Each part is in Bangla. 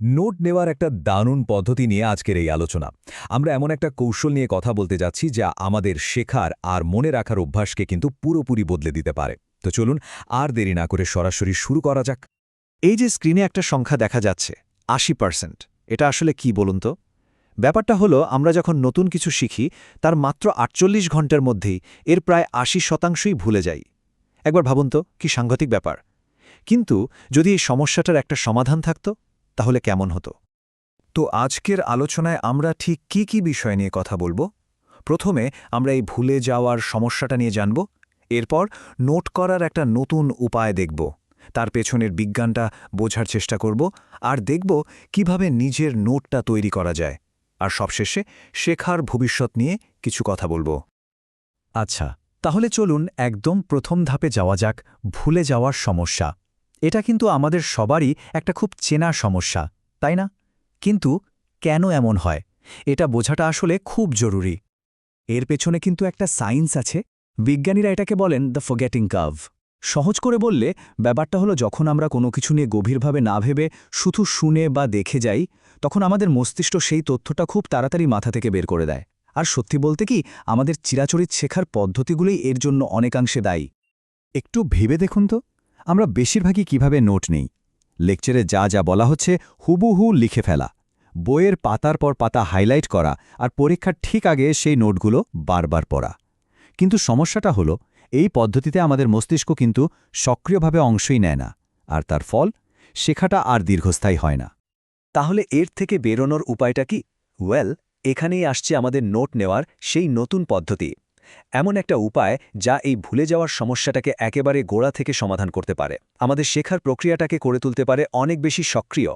নোট নেওয়ার একটা দারুণ পদ্ধতি নিয়ে আজকের এই আলোচনা। আমরা এমন একটা কৌশল নিয়ে কথা বলতে যাচ্ছি যা আমাদের শেখার আর মনে রাখার অভ্যাসকে কিন্তু পুরোপুরি বদলে দিতে পারে। তো চলুন, আর দেরি না করে সরাসরি শুরু করা যাক। এই যে স্ক্রিনে একটা সংখ্যা দেখা যাচ্ছে, আশি পার্সেন্ট, এটা আসলে কি বলুন তো? ব্যাপারটা হলো, আমরা যখন নতুন কিছু শিখি, তার মাত্র আটচল্লিশ ঘণ্টার মধ্যেই এর প্রায় আশি শতাংশই ভুলে যাই। একবার ভাবুন তো, কি সাংঘাতিক ব্যাপার। কিন্তু যদি এই সমস্যাটার একটা সমাধান থাকত তাহলে কেমন হতো? তো আজকের আলোচনায় আমরা ঠিক কি কি বিষয় নিয়ে কথা বলব? প্রথমে আমরা এই ভুলে যাওয়ার সমস্যাটা নিয়ে জানব, এরপর নোট করার একটা নতুন উপায় দেখব, তার পেছনের বিজ্ঞানটা বোঝার চেষ্টা করব, আর দেখব কীভাবে নিজের নোটটা তৈরি করা যায়, আর সবশেষে শেখার ভবিষ্যৎ নিয়ে কিছু কথা বলব। আচ্ছা তাহলে চলুন একদম প্রথম ধাপে যাওয়া যাক, ভুলে যাওয়ার সমস্যা। এটা কিন্তু আমাদের সবারই একটা খুব চেনা সমস্যা, তাই না? কিন্তু কেন এমন হয়? এটা বোঝাটা আসলে খুব জরুরি। এর পেছনে কিন্তু একটা সায়েন্স আছে। বিজ্ঞানীরা এটাকে বলেন দ্য ফোগেটিং কার্ভ। সহজ করে বললে, ব্যাপারটা হলো যখন আমরা কোনো কিছু নিয়ে গভীরভাবে না ভেবে শুধু শুনে বা দেখে যাই, তখন আমাদের মস্তিষ্ক সেই তথ্যটা খুব তাড়াতাড়ি মাথা থেকে বের করে দেয়। আর সত্যি বলতে কি, আমাদের চিরাচরিত শেখার পদ্ধতিগুলোই এর জন্য অনেকাংশে দায়ী। একটু ভেবে দেখুন তো। আমরা বেশিরভাগই কীভাবে নোট নেই। লেকচারে যা যা বলা হচ্ছে হুবুহু লিখে ফেলা। বইয়ের পাতার পর পাতা হাইলাইট করা আর পরীক্ষার ঠিক আগে সেই নোটগুলো বারবার পড়া। কিন্তু সমস্যাটা হলো, এই পদ্ধতিতে আমাদের মস্তিষ্ক কিন্তু সক্রিয়ভাবে অংশই নেয় না, আর তার ফল, শেখাটা আর দীর্ঘস্থায়ী হয় না। তাহলে এর থেকে বেরোনোর উপায়টা কি? ওয়েল, এখানেই আসছে আমাদের নোট নেওয়ার সেই নতুন পদ্ধতি। এমন একটা উপায় যা এই ভুলে যাওয়ার সমস্যাটাকে একেবারে গোড়া থেকে সমাধান করতে পারে। আমাদের শেখার প্রক্রিয়াটাকে করে তুলতে পারে অনেক বেশি সক্রিয়।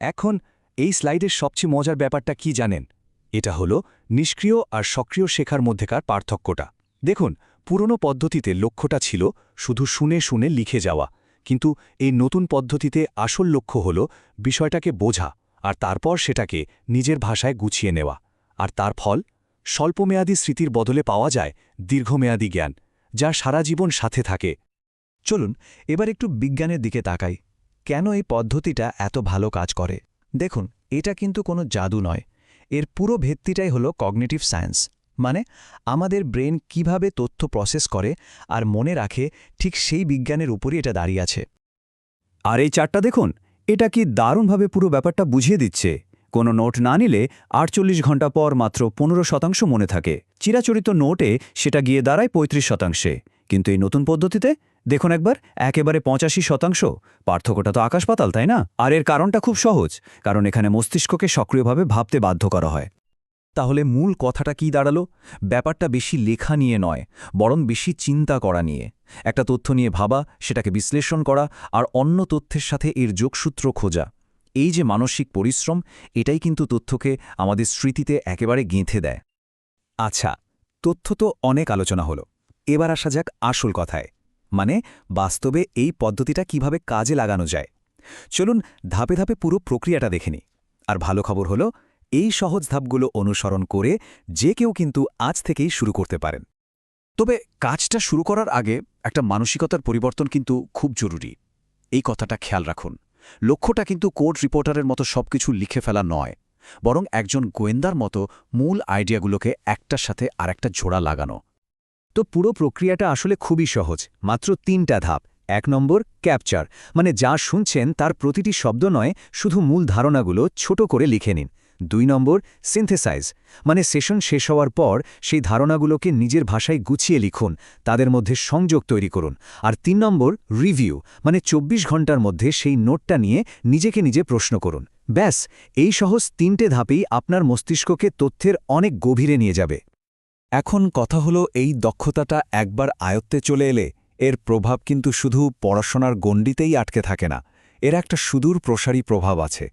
এখন এই স্লাইডের সবচেয়ে মজার ব্যাপারটা কি জানেন? এটা হলো নিষ্ক্রিয় আর সক্রিয় শেখার মধ্যেকার পার্থক্যটা। দেখুন, পুরনো পদ্ধতিতে লক্ষ্যটা ছিল শুধু শুনে শুনে লিখে যাওয়া, কিন্তু এই নতুন পদ্ধতিতে আসল লক্ষ্য হল বিষয়টাকে বোঝা আর তারপর সেটাকে নিজের ভাষায় গুছিয়ে নেওয়া। আর তার ফল? স্বল্পমেয়াদী স্মৃতির বদলে পাওয়া যায় দীর্ঘমেয়াদী জ্ঞান, যা সারা জীবন সাথে থাকে। চলুন, এবার একটু বিজ্ঞানের দিকে তাকাই। কেন এই পদ্ধতিটা এত ভালো কাজ করে? দেখুন, এটা কিন্তু কোনো জাদু নয়। এর পুরো ভিত্তিটাই হলো কগনিটিভ সায়েন্স। মানে আমাদের ব্রেন কীভাবে তথ্য প্রসেস করে আর মনে রাখে ঠিক সেই বিজ্ঞানের উপরই এটা দাঁড়িয়ে আছে। আর এই চারটা দেখুন, এটা কি দারুণভাবে পুরো ব্যাপারটা বুঝিয়ে দিচ্ছে? কোনো নোট না নিলে আটচল্লিশ ঘণ্টা পর মাত্র পনেরো শতাংশ মনে থাকে। চিরাচরিত নোটে সেটা গিয়ে দাঁড়ায় ৩৫ শতাংশে। কিন্তু এই নতুন পদ্ধতিতে? দেখুন একবার, একেবারে পঁচাশি শতাংশ। পার্থক্যটা তো আকাশ পাতাল তাই না? আর এর কারণটা খুব সহজ, কারণ এখানে মস্তিষ্ককে সক্রিয়ভাবে ভাবতে বাধ্য করা হয়। তাহলে মূল কথাটা কি দাঁড়াল? ব্যাপারটা বেশি লেখা নিয়ে নয়, বরং বেশি চিন্তা করা নিয়ে। একটা তথ্য নিয়ে ভাবা, সেটাকে বিশ্লেষণ করা, আর অন্য তথ্যের সাথে এর যোগসূত্র খোঁজা। এই যে মানসিক পরিশ্রম, এটাই কিন্তু তথ্যকে আমাদের স্মৃতিতে একেবারে গেঁথে দেয়। আচ্ছা তথ্য তো অনেক আলোচনা হলো। এবার আসা যাক আসল কথায়। মানে বাস্তবে এই পদ্ধতিটা কীভাবে কাজে লাগানো যায়? চলুন ধাপে ধাপে পুরো প্রক্রিয়াটা দেখে আর ভালো খবর হলো, এই সহজ ধাপগুলো অনুসরণ করে যে কেউ কিন্তু আজ থেকেই শুরু করতে পারেন। তবে কাজটা শুরু করার আগে একটা মানসিকতার পরিবর্তন কিন্তু খুব জরুরি। এই কথাটা খেয়াল রাখুন। লক্ষ্যটা কিন্তু কোর্ট রিপোর্টারের মতো সবকিছু লিখে ফেলা নয়, বরং একজন গোয়েন্দার মতো মূল আইডিয়াগুলোকে একটার সাথে আরেকটা জোড়া লাগানো। তো পুরো প্রক্রিয়াটা আসলে খুবই সহজ, মাত্র তিনটা ধাপ। এক নম্বর, ক্যাপচার। মানে যা শুনছেন তার প্রতিটি শব্দ নয়, শুধু মূল ধারণাগুলো ছোট করে লিখে নিন। দুই নম্বর সিনথেসাইজ মানে সেশন শেষ হওয়ার পর সেই ধারণাগুলোকে নিজের ভাষায় গুছিয়ে লিখুন, তাদের মধ্যে সংযোগ তৈরি করুন। আর তিন নম্বর রিভিউ মানে ২৪ ঘণ্টার মধ্যে সেই নোটটা নিয়ে নিজেকে নিজে প্রশ্ন করুন। ব্যাস, এই সহজ তিনটে ধাপেই আপনার মস্তিষ্ককে তথ্যের অনেক গভীরে নিয়ে যাবে। এখন কথা হলো, এই দক্ষতাটা একবার আয়ত্তে চলে এলে এর প্রভাব কিন্তু শুধু পড়াশোনার গণ্ডিতেই আটকে থাকে না, এর একটা সুদূর প্রসারী প্রভাব আছে।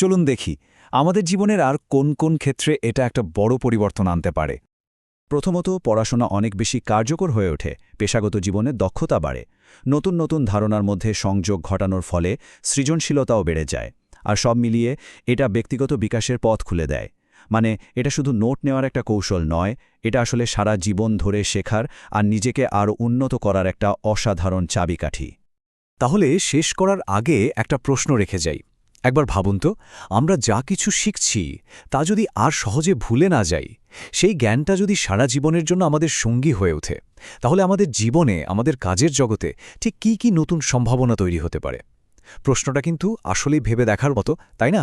চলুন দেখি, আমাদের জীবনের আর কোন কোন ক্ষেত্রে এটা একটা বড় পরিবর্তন আনতে পারে। প্রথমত, পড়াশোনা অনেক বেশি কার্যকর হয়ে ওঠে, পেশাগত জীবনে দক্ষতা বাড়ে, নতুন নতুন ধারণার মধ্যে সংযোগ ঘটানোর ফলে সৃজনশীলতাও বেড়ে যায়, আর সব মিলিয়ে এটা ব্যক্তিগত বিকাশের পথ খুলে দেয়। মানে এটা শুধু নোট নেওয়ার একটা কৌশল নয়, এটা আসলে সারা জীবন ধরে শেখার আর নিজেকে আরও উন্নত করার একটা অসাধারণ চাবিকাঠি। তাহলে শেষ করার আগে একটা প্রশ্ন রেখে যাই। একবার ভাবুন তো, আমরা যা কিছু শিখছি, তা যদি আর সহজে ভুলে না যাই, সেই জ্ঞানটা যদি সারা জীবনের জন্য আমাদের সঙ্গী হয়ে ওঠে, তাহলে আমাদের জীবনে, আমাদের কাজের জগতে ঠিক কি কি নতুন সম্ভাবনা তৈরি হতে পারে? প্রশ্নটা কিন্তু আসলেই ভেবে দেখার মতো, তাই না?